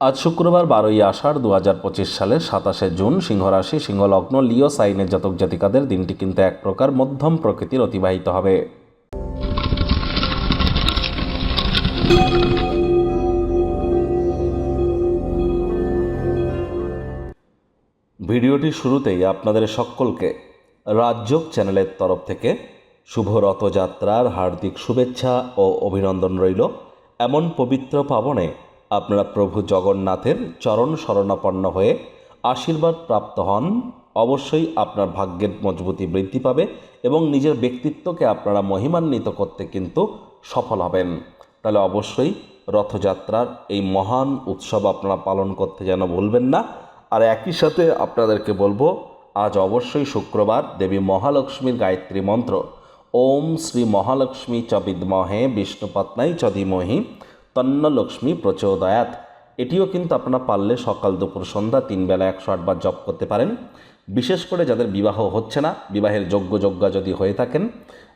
আজ শুক্রবার বারোই আষাঢ় দু হাজার পঁচিশ সালের সাতাশে জুন সিংহরাশি, সিংহলগ্ন, লিও, সাইনের জাতক জাতিকাদের দিনটি কিন্তু এক প্রকার মধ্যম প্রকৃতির অতিবাহিত হবে। ভিডিওটি শুরুতেই আপনাদের সকলকে রাজযোগ চ্যানেলের তরফ থেকে শুভ রথযাত্রার হার্দিক শুভেচ্ছা ও অভিনন্দন রইল। এমন পবিত্র পাবনে আপনারা প্রভু জগন্নাথের চরণ শরণাপন্ন হয়ে আশীর্বাদ প্রাপ্ত হন। অবশ্যই আপনার ভাগ্যের মজবুতি বৃদ্ধি পাবে এবং নিজের ব্যক্তিত্বকে আপনারা মহিমান্বিত করতে কিন্তু সফল হবেন। তাহলে অবশ্যই রথযাত্রার এই মহান উৎসব আপনারা পালন করতে যেন ভুলবেন না। আর একই সাথে আপনাদেরকে বলব, আজ অবশ্যই শুক্রবার দেবী মহালক্ষ্মীর গায়ত্রী মন্ত্র। ওম শ্রী মহালক্ষ্মী চ বিদ্মহে বিষ্ণুপত্নাই চ তন্ন লক্ষ্মী প্রচোদয়াত। এটিও কিন্তু আপনারা পারলে সকাল দুপুর সন্ধ্যা তিন বেলা একশো আটবার জপ করতে পারেন। বিশেষ করে যাদের বিবাহ হচ্ছে না, বিবাহের যোগ্য যোগ্যা যদি হয়ে থাকেন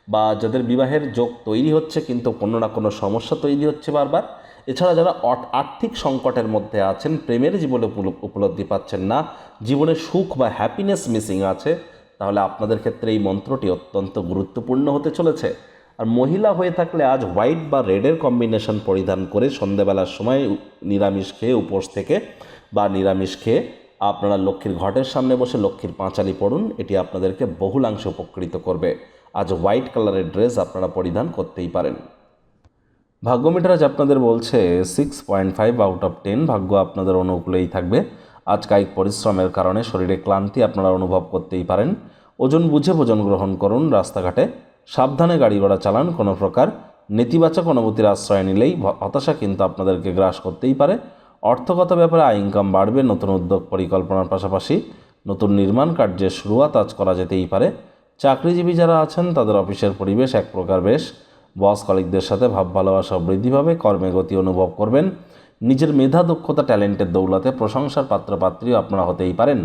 বা যাদের বিবাহের যোগ তৈরি হচ্ছে কিন্তু কোনো না কোনো সমস্যা তৈরি হচ্ছে বারবার, এছাড়া যারা আর্থিক সংকটের মধ্যে আছেন, প্রেমের জীবনে উপল- উপলব্ধি পাচ্ছেন না, জীবনে সুখ বা হ্যাপিনেস মিসিং আছে, তাহলে আপনাদের ক্ষেত্রে এই মন্ত্রটি অত্যন্ত গুরুত্বপূর্ণ হতে চলেছে। আর মহিলা হয়ে থাকলে আজ হোয়াইট বা রেডের কম্বিনেশন পরিধান করে সন্ধেবেলার সময় নিরামিষ খেয়ে উপোস থেকে বা নিরামিষ খেয়ে আপনারা লক্ষ্মীর ঘটের সামনে বসে লক্ষ্মীর পাঁচালি পড়ুন, এটি আপনাদেরকে বহুলাংশে উপকৃত করবে। আজ হোয়াইট কালারের ড্রেস আপনারা পরিধান করতেই পারেন। ভাগ্যমিটার আজ আপনাদের বলছে six point five out of ten ভাগ্য আপনাদের অনুকূলেই থাকবে। আজ কায়িক পরিশ্রমের কারণে শরীরে ক্লান্তি আপনারা অনুভব করতেই পারেন। ওজন বুঝে ভোজন গ্রহণ করুন রাস্তাঘাটে। সাবধানে গাড়ি ঘোড়া চালান, কোনো প্রকার নেতিবাচক অনুভূতির আশ্রয় নিলেই হতাশা কিন্তু আপনাদেরকে গ্রাস করতেই পারে। অর্থগত ব্যাপারে আয় ইনকাম বাড়বে, নতুন উদ্যোগ পরিকল্পনার পাশাপাশি নতুন নির্মাণ কার্যের শুরুয়াত আজ করা যেতেই পারে। চাকরিজীবী যারা আছেন, তাদের অফিসের পরিবেশ এক প্রকার বেশ। বস কলিকদের সাথে ভাব ভালোবাসা বৃদ্ধি পাবে, কর্মে গতি অনুভব করবেন। নিজের মেধা, দক্ষতা, ট্যালেন্টের দৌলতে প্রশংসার পাত্রপাত্রীও আপনারা হতেই পারেন।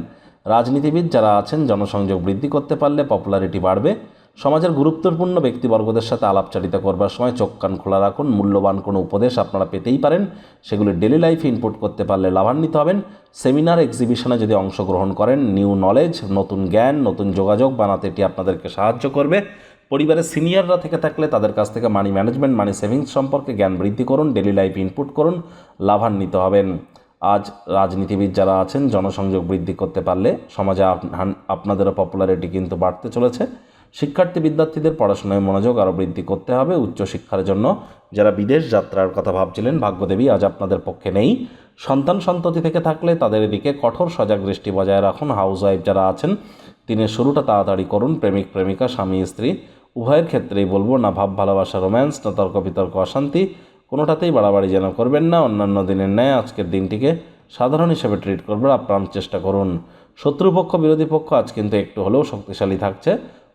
রাজনীতিবিদ যারা আছেন, জনসংযোগ বৃদ্ধি করতে পারলে পপুলারিটি বাড়বে। সমাজের গুরুত্বপূর্ণ ব্যক্তিবর্গদের সাথে আলাপচারিতা করবার সময় চোখ কান খোলা রাখুন। মূল্যবান কোনো উপদেশ আপনারা পেতেই পারেন। সেগুলি ডেলি লাইফে ইনপুট করতে পারলে লাভান্বিত হবেন। সেমিনার এক্সিবিশনে যদি অংশগ্রহণ করেন নিউ নলেজ নতুন জ্ঞান, নতুন যোগাযোগ বানাতে এটি আপনাদেরকে সাহায্য করবে। পরিবারের সিনিয়ররা থেকে থাকলে তাদের কাছ থেকে মানি ম্যানেজমেন্ট মানি সেভিংস সম্পর্কে জ্ঞান বৃদ্ধি করুন ডেলি লাইফ ইনপুট করুন, লাভান্বিত হবেন। আজ রাজনীতিবিদ যারা আছেন, জনসংযোগ বৃদ্ধি করতে পারলে সমাজে আপনাদেরও পপুলারিটি কিন্তু বাড়তে চলেছে। শিক্ষার্থী বিদ্যার্থীদের পড়াশোনায় মনোযোগ আরও বৃদ্ধি করতে হবে উচ্চশিক্ষার জন্য। যারা বিদেশ যাত্রার কথা ভাবছিলেন, ভাগ্যদেবী আজ আপনাদের পক্ষে নেই। সন্তান সন্ততি থেকে থাকলে তাদের এদিকে কঠোর সজাগ দৃষ্টি বজায় রাখুন। হাউস ওয়াইফ যারা আছেন, দিনের শুরুটা তাড়াতাড়ি করুন। প্রেমিক, প্রেমিকা, স্বামী, স্ত্রী, উভয়ের ক্ষেত্রেই বলব, না ভাব, ভালোবাসা রোম্যান্স না তর্ক, বিতর্ক, অশান্তি, কোনোটাতেই বাড়াবাড়ি যেন করবেন না। অন্যান্য দিনের ন্যায় আজকের দিনটিকে সাধারণ হিসেবে ট্রিট করবার আপ্রাণ চেষ্টা করুন। শত্রুপক্ষ, বিরোধী পক্ষ আজ কিন্তু একটু হলেও শক্তিশালী থাকছে।